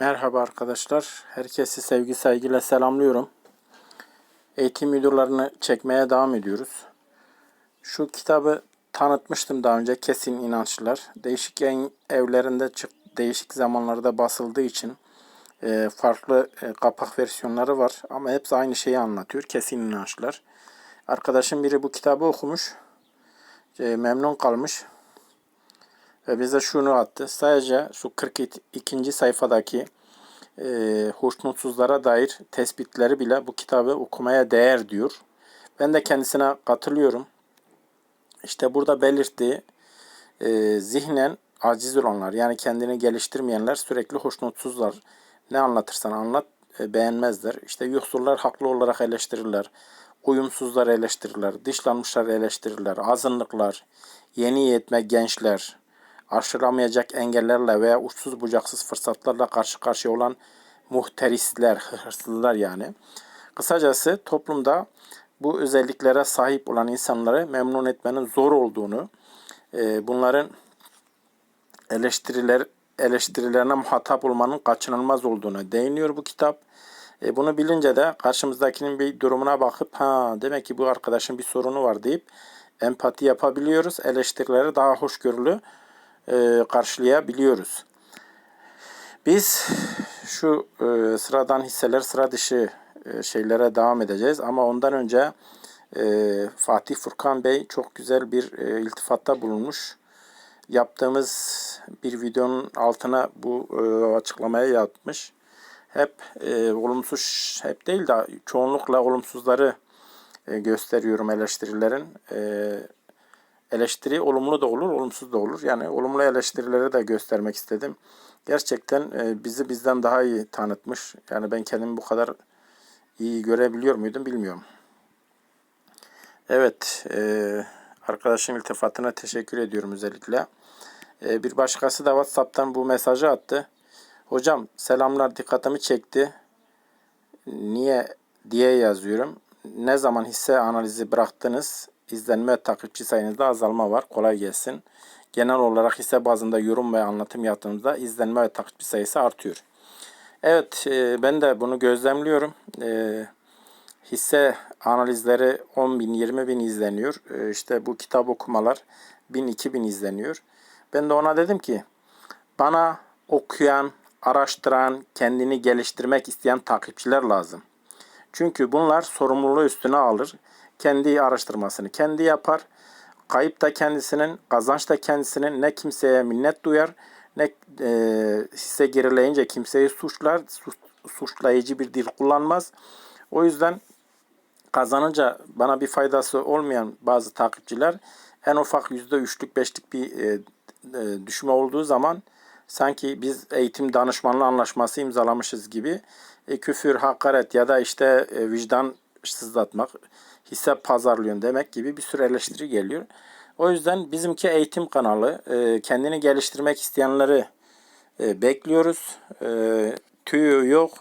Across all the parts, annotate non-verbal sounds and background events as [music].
Merhaba arkadaşlar. Herkesi sevgi saygıyla selamlıyorum. Eğitim videolarını çekmeye devam ediyoruz. Şu kitabı tanıtmıştım daha önce Kesin İnançlar. Değişik yayın evlerinde çık değişik zamanlarda basıldığı için e, farklı e, kapak versiyonları var ama hepsi aynı şeyi anlatıyor. Kesin İnançlar. Arkadaşım biri bu kitabı okumuş. E, memnun kalmış. Ve bize şunu attı. Sadece şu 42. sayfadaki e, hoşnutsuzlara dair tespitleri bile bu kitabı okumaya değer diyor. Ben de kendisine katılıyorum. İşte burada belirttiği e, zihnen aciz olanlar yani kendini geliştirmeyenler sürekli hoşnutsuzlar. Ne anlatırsan anlat e, beğenmezler. İşte yoksullar haklı olarak eleştirirler. Uyumsuzlar eleştirirler. Dışlanmışlar eleştirirler. Azınlıklar, yeni yetme gençler, aşılamayacak engellerle veya uçsuz bucaksız fırsatlarla karşı karşıya olan muhterisler, [laughs] hırsızlar yani. Kısacası toplumda bu özelliklere sahip olan insanları memnun etmenin zor olduğunu, e, bunların eleştiriler eleştirilerine muhatap olmanın kaçınılmaz olduğunu değiniyor bu kitap. E, bunu bilince de karşımızdakinin bir durumuna bakıp ha demek ki bu arkadaşın bir sorunu var deyip empati yapabiliyoruz. Eleştirileri daha hoşgörülü e, karşılayabiliyoruz. Biz şu e, sıradan hisseler, sıra dışı e, şeylere devam edeceğiz. Ama ondan önce e, Fatih Furkan Bey çok güzel bir e, iltifatta bulunmuş. Yaptığımız bir videonun altına bu e, açıklamayı yapmış. Hep e, olumsuz, hep değil de çoğunlukla olumsuzları e, gösteriyorum eleştirilerin. E, eleştiri olumlu da olur, olumsuz da olur. Yani olumlu eleştirileri de göstermek istedim. Gerçekten e, bizi bizden daha iyi tanıtmış. Yani ben kendimi bu kadar iyi görebiliyor muydum bilmiyorum. Evet, e, arkadaşım iltifatına teşekkür ediyorum özellikle. E, bir başkası da WhatsApp'tan bu mesajı attı. Hocam selamlar dikkatimi çekti. Niye diye yazıyorum. Ne zaman hisse analizi bıraktınız? İzlenme takipçi sayınızda azalma var. Kolay gelsin. Genel olarak hisse bazında yorum ve anlatım yaptığımızda izlenme ve takipçi sayısı artıyor. Evet e, ben de bunu gözlemliyorum. E, hisse analizleri 10 bin 20 bin izleniyor. E, işte bu kitap okumalar 1000 2000 izleniyor. Ben de ona dedim ki bana okuyan, araştıran, kendini geliştirmek isteyen takipçiler lazım. Çünkü bunlar sorumluluğu üstüne alır. Kendi araştırmasını kendi yapar. Kayıp da kendisinin, kazanç da kendisinin ne kimseye minnet duyar ne e, hisse gerileyince kimseyi suçlar, suçlayıcı bir dil kullanmaz. O yüzden kazanınca bana bir faydası olmayan bazı takipçiler en ufak yüzde üçlük beşlik bir e, e, düşme olduğu zaman sanki biz eğitim danışmanlığı anlaşması imzalamışız gibi e, küfür, hakaret ya da işte e, vicdan sızlatmak, hisse pazarlıyorsun demek gibi bir sürü eleştiri geliyor. O yüzden bizimki eğitim kanalı. E, kendini geliştirmek isteyenleri e, bekliyoruz. E, tüyü yok,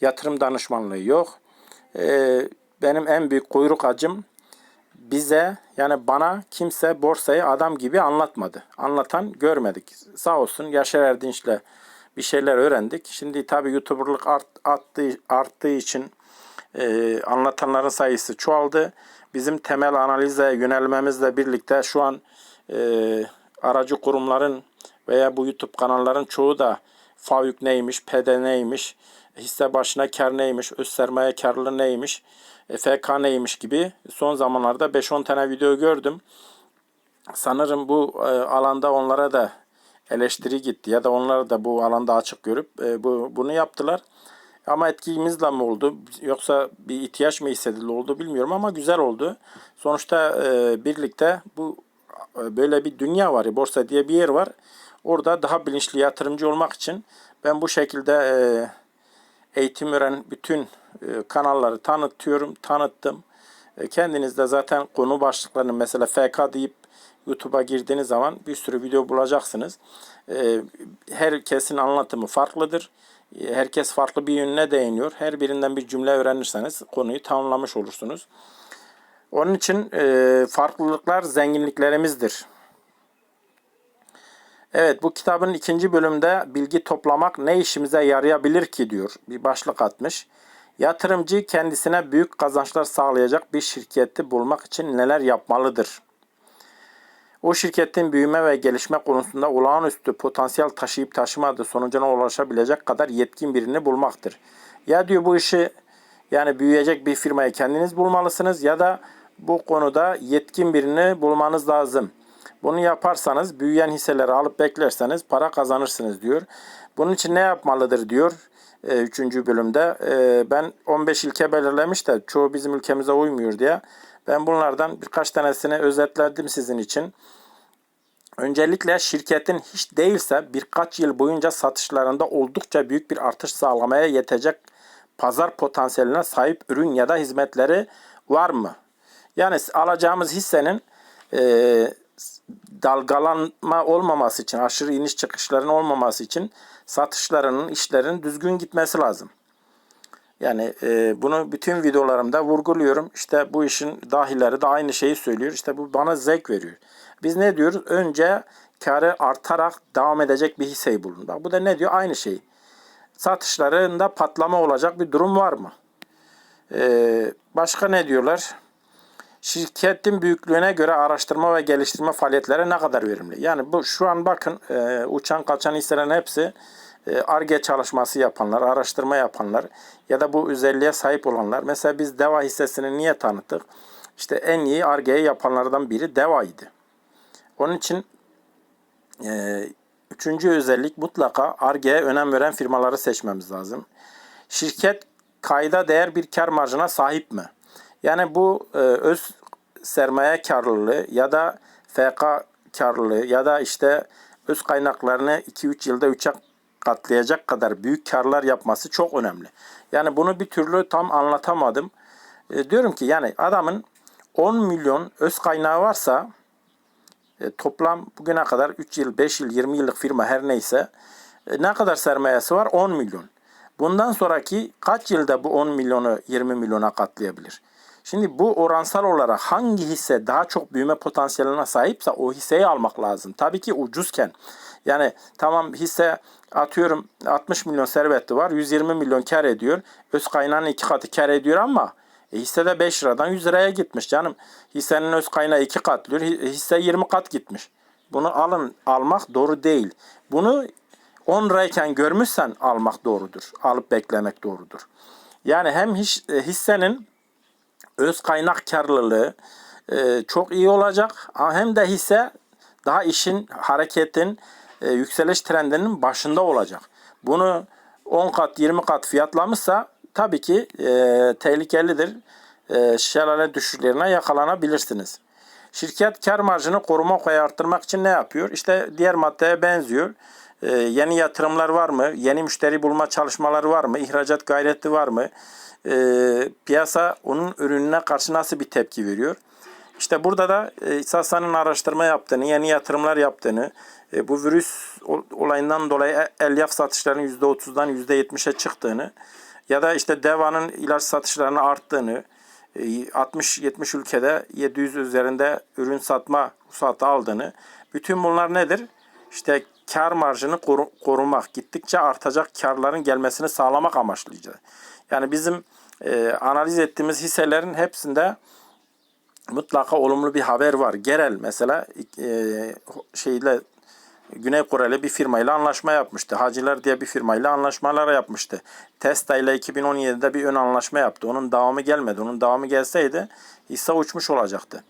yatırım danışmanlığı yok. E, benim en büyük kuyruk acım bize yani bana kimse borsayı adam gibi anlatmadı. Anlatan görmedik. Sağ olsun Yaşar Erdinç'le bir şeyler öğrendik. Şimdi tabii YouTuber'lık art, arttığı, arttığı için e, anlatanların sayısı çoğaldı. Bizim temel analize yönelmemizle birlikte şu an e, aracı kurumların veya bu YouTube kanalların çoğu da FAVÜK neymiş, PD neymiş, hisse başına kar neymiş, öz sermaye karlılığı neymiş, FK neymiş gibi son zamanlarda 5-10 tane video gördüm. Sanırım bu e, alanda onlara da eleştiri gitti ya da onlar da bu alanda açık görüp e, bu bunu yaptılar. Ama etkimizle mi oldu yoksa bir ihtiyaç mı hissedildi oldu bilmiyorum ama güzel oldu. Sonuçta e, birlikte bu e, böyle bir dünya var. Borsa diye bir yer var. Orada daha bilinçli yatırımcı olmak için ben bu şekilde e, eğitim veren bütün e, kanalları tanıtıyorum, tanıttım. E, kendiniz de zaten konu başlıklarını mesela FK deyip YouTube'a girdiğiniz zaman bir sürü video bulacaksınız. E, herkesin anlatımı farklıdır. Herkes farklı bir yönüne değiniyor. Her birinden bir cümle öğrenirseniz konuyu tamamlamış olursunuz. Onun için e, farklılıklar zenginliklerimizdir. Evet bu kitabın ikinci bölümde bilgi toplamak ne işimize yarayabilir ki diyor. Bir başlık atmış. Yatırımcı kendisine büyük kazançlar sağlayacak bir şirketi bulmak için neler yapmalıdır? O şirketin büyüme ve gelişme konusunda olağanüstü potansiyel taşıyıp taşımadığı sonucuna ulaşabilecek kadar yetkin birini bulmaktır. Ya diyor bu işi yani büyüyecek bir firmayı kendiniz bulmalısınız ya da bu konuda yetkin birini bulmanız lazım. Bunu yaparsanız büyüyen hisseleri alıp beklerseniz para kazanırsınız diyor. Bunun için ne yapmalıdır diyor. e, Üçüncü bölümde E, ben 15 ilke belirlemiş de çoğu bizim ülkemize uymuyor diye. Ben bunlardan birkaç tanesini özetledim sizin için. Öncelikle şirketin hiç değilse birkaç yıl boyunca satışlarında oldukça büyük bir artış sağlamaya yetecek pazar potansiyeline sahip ürün ya da hizmetleri var mı? Yani alacağımız hissenin e, dalgalanma olmaması için, aşırı iniş çıkışların olmaması için satışlarının, işlerin düzgün gitmesi lazım. Yani e, bunu bütün videolarımda vurguluyorum. İşte bu işin dahileri de aynı şeyi söylüyor. İşte bu bana zevk veriyor. Biz ne diyoruz? Önce karı artarak devam edecek bir hisseyi bulun. Bak bu da ne diyor? Aynı şey. Satışlarında patlama olacak bir durum var mı? Ee, başka ne diyorlar? Şirketin büyüklüğüne göre araştırma ve geliştirme faaliyetleri ne kadar verimli? Yani bu şu an bakın e, uçan kaçan hisselerin hepsi ARGE çalışması yapanlar, araştırma yapanlar ya da bu özelliğe sahip olanlar. Mesela biz DEVA hissesini niye tanıttık? İşte en iyi ARGE'yi yapanlardan biri DEVA'ydı. Onun için e, üçüncü özellik mutlaka ARGE'ye önem veren firmaları seçmemiz lazım. Şirket kayda değer bir kar marjına sahip mi? Yani bu e, öz sermaye karlılığı ya da FK karlılığı ya da işte öz kaynaklarını 2-3 yılda 3'e katlayacak kadar büyük karlar yapması çok önemli. Yani bunu bir türlü tam anlatamadım. E, diyorum ki yani adamın 10 milyon öz kaynağı varsa e, toplam bugüne kadar 3 yıl, 5 yıl, 20 yıllık firma her neyse e, ne kadar sermayesi var? 10 milyon. Bundan sonraki kaç yılda bu 10 milyonu 20 milyona katlayabilir? Şimdi bu oransal olarak hangi hisse daha çok büyüme potansiyeline sahipse o hisseyi almak lazım. Tabii ki ucuzken. Yani tamam hisse atıyorum 60 milyon serveti var 120 milyon kar ediyor. Öz kaynağının iki katı kar ediyor ama e, hisse de 5 liradan 100 liraya gitmiş canım. Hissenin öz kaynağı 2 kat diyor. Hisse 20 kat gitmiş. Bunu alın almak doğru değil. Bunu 10 lirayken görmüşsen almak doğrudur. Alıp beklemek doğrudur. Yani hem hissenin öz kaynak karlılığı e, çok iyi olacak hem de hisse daha işin hareketin e, yükseliş trendinin başında olacak. Bunu 10 kat 20 kat fiyatlamışsa tabii ki e, tehlikelidir. E, şelale düşüşlerine yakalanabilirsiniz. Şirket kar marjını korumak ve arttırmak için ne yapıyor? İşte diğer maddeye benziyor. E, yeni yatırımlar var mı? Yeni müşteri bulma çalışmaları var mı? İhracat gayreti var mı? E, piyasa onun ürününe karşı nasıl bir tepki veriyor? İşte burada da e, Sasa'nın araştırma yaptığını, yeni yatırımlar yaptığını, e, bu virüs olayından dolayı e, elyaf satışlarının %30'dan %70'e çıktığını ya da işte Deva'nın ilaç satışlarını arttığını, 60-70 ülkede 700 üzerinde ürün satma ruhsatı aldığını, bütün bunlar nedir? İşte kar marjını koru, korumak, gittikçe artacak karların gelmesini sağlamak amaçlıydı. Yani bizim e, analiz ettiğimiz hisselerin hepsinde mutlaka olumlu bir haber var. Gerel mesela e, şeyle Güney Koreli bir firmayla anlaşma yapmıştı. Haciler diye bir firmayla anlaşmalar yapmıştı. Testa ile 2017'de bir ön anlaşma yaptı. Onun devamı gelmedi. Onun devamı gelseydi hisse uçmuş olacaktı.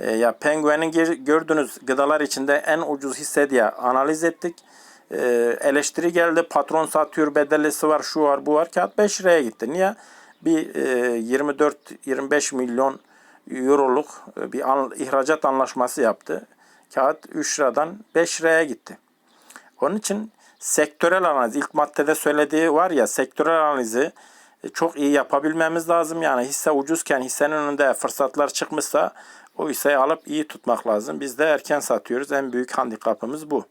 E, ya Penguin'in gördüğünüz gıdalar içinde en ucuz hisse diye analiz ettik. E, eleştiri geldi. Patron satıyor, bedelisi var, şu var, bu var. Kağıt 5 liraya gitti. Niye? Bir e, 24-25 milyon euroluk bir an, ihracat anlaşması yaptı. Kağıt 3 liradan 5 liraya gitti. Onun için sektörel analiz, ilk maddede söylediği var ya sektörel analizi e, çok iyi yapabilmemiz lazım. Yani hisse ucuzken hissenin önünde fırsatlar çıkmışsa o hisseyi alıp iyi tutmak lazım. Biz de erken satıyoruz. En büyük handikapımız bu.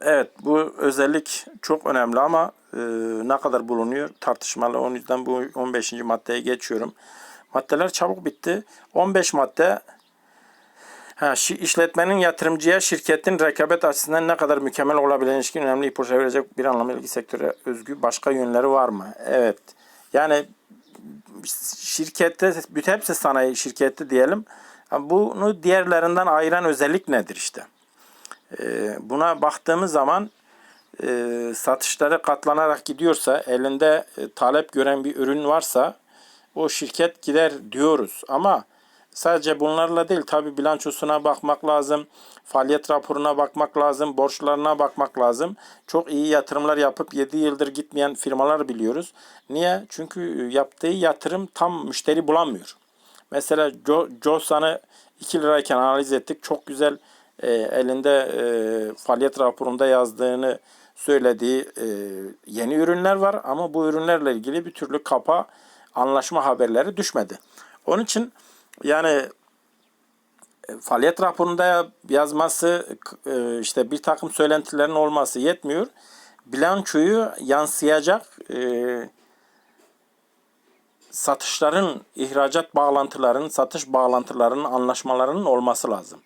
Evet bu özellik çok önemli ama e, ne kadar bulunuyor tartışmalı. O yüzden bu 15. maddeye geçiyorum. Maddeler çabuk bitti. 15 madde Ha, işletmenin yatırımcıya şirketin rekabet açısından ne kadar mükemmel olabileceğine ilişkin önemli ipuçları verecek bir anlamda ilgi sektöre özgü başka yönleri var mı? Evet. Yani şirkette hepsi sanayi şirketi diyelim. Bunu diğerlerinden ayıran özellik nedir işte? Ee, buna baktığımız zaman e, satışları katlanarak gidiyorsa, elinde e, talep gören bir ürün varsa o şirket gider diyoruz. Ama sadece bunlarla değil tabi bilançosuna bakmak lazım, faaliyet raporuna bakmak lazım, borçlarına bakmak lazım. Çok iyi yatırımlar yapıp 7 yıldır gitmeyen firmalar biliyoruz. Niye? Çünkü yaptığı yatırım tam müşteri bulamıyor. Mesela Jo- Josa'nı 2 lirayken analiz ettik. Çok güzel e, elinde e, faaliyet raporunda yazdığını söylediği e, yeni ürünler var ama bu ürünlerle ilgili bir türlü kapa anlaşma haberleri düşmedi. Onun için yani e, faaliyet raporunda yazması e, işte bir takım söylentilerin olması yetmiyor. Bilançoyu yansıyacak e, satışların, ihracat bağlantılarının, satış bağlantılarının, anlaşmalarının olması lazım.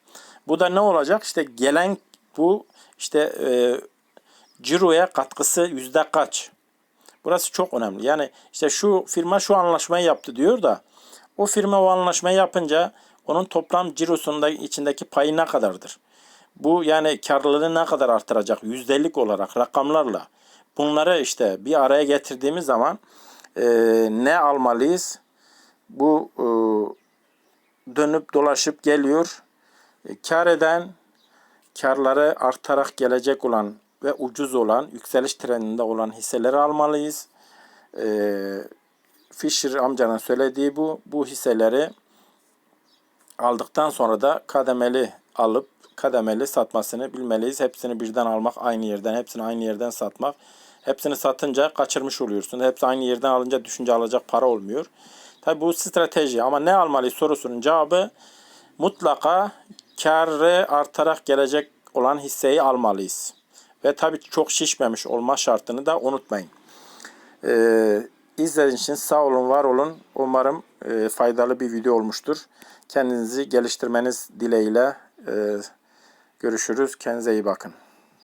Bu da ne olacak? İşte gelen bu işte e, ciroya katkısı yüzde kaç? Burası çok önemli. Yani işte şu firma şu anlaşmayı yaptı diyor da o firma o anlaşmayı yapınca onun toplam cirosunda içindeki payı ne kadardır? Bu yani karlılığı ne kadar artıracak? Yüzdelik olarak rakamlarla. Bunları işte bir araya getirdiğimiz zaman e, ne almalıyız? Bu e, dönüp dolaşıp geliyor. E, kar eden, karları artarak gelecek olan ve ucuz olan, yükseliş trendinde olan hisseleri almalıyız. E, Fisher amcanın söylediği bu. Bu hisseleri aldıktan sonra da kademeli alıp kademeli satmasını bilmeliyiz. Hepsini birden almak aynı yerden, hepsini aynı yerden satmak. Hepsini satınca kaçırmış oluyorsun. Hepsi aynı yerden alınca düşünce alacak para olmuyor. Tabi bu strateji ama ne almalıyız sorusunun cevabı mutlaka karı artarak gelecek olan hisseyi almalıyız. Ve tabii çok şişmemiş olma şartını da unutmayın. Ee, izlediğiniz için sağ olun, var olun. Umarım e, faydalı bir video olmuştur. Kendinizi geliştirmeniz dileğiyle e, görüşürüz. Kendinize iyi bakın.